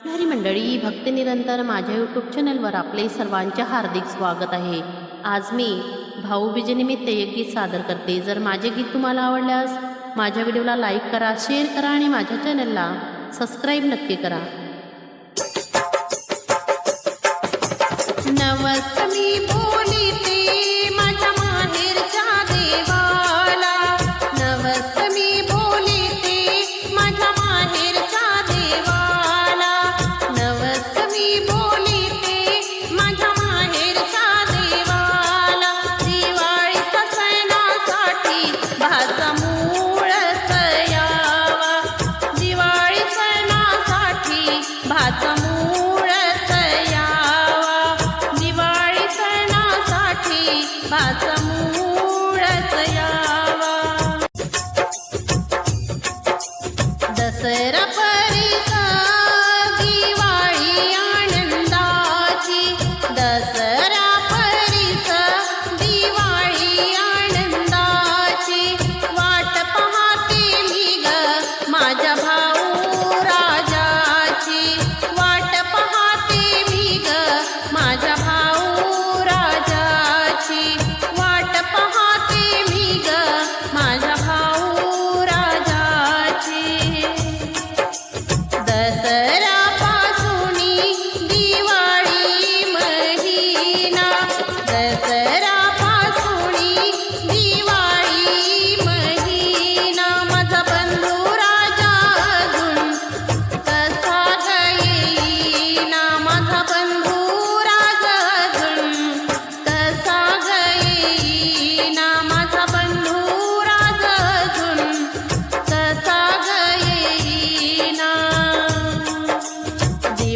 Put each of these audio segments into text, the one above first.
हरी मंडळी भक्त निरंतर माझ्या यूट्यूब चॅनलवर आपले सर्वांचे हार्दिक स्वागत आहे. आज मी भाऊबीजेनिमित्त एक गीत सादर करते. जर माझे गीत तुम्हाला आवडल्यास माझ्या व्हिडिओला लाईक करा शेअर करा आणि माझ्या चॅनलला सबस्क्राईब नक्की करा. नवसमी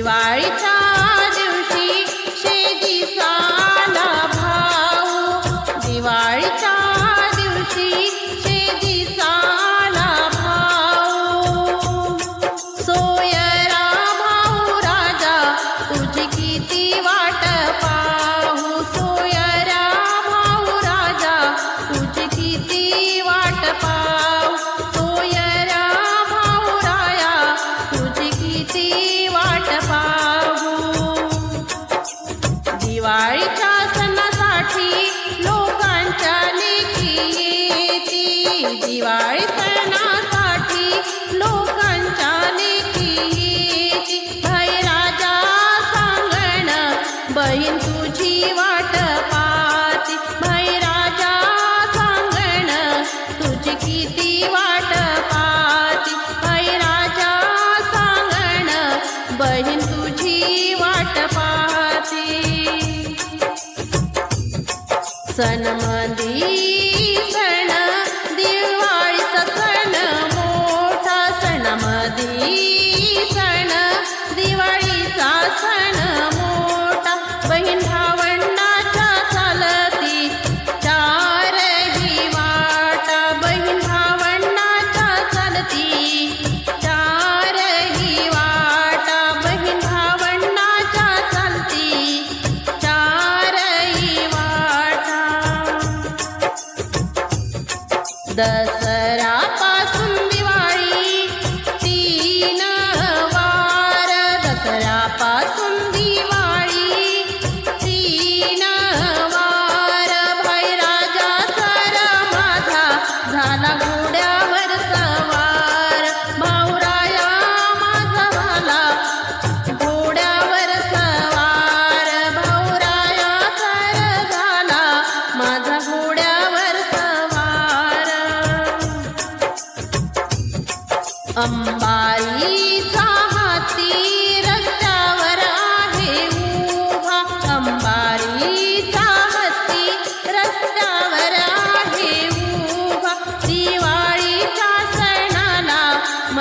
வாழிச்சா किती वाट पाती भैराच्या सांगण बहीण तुझी वाट पाती सनमदी the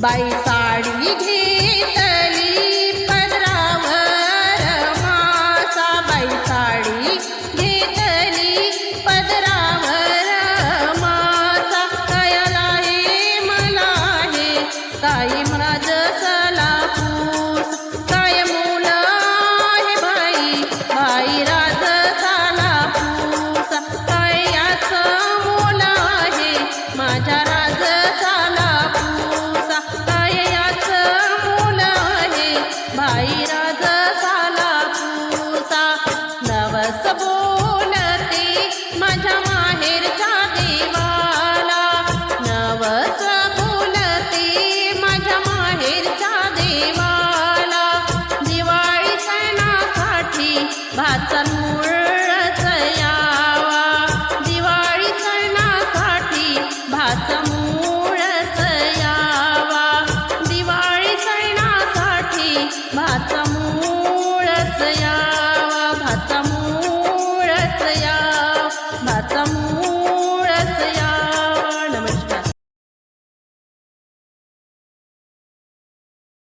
বাই পাড়ি ঘে भाचन मूळच यावा. दिवाळी सणासाठी भाच मूळच यावा. दिवाळी सणासाठी भाच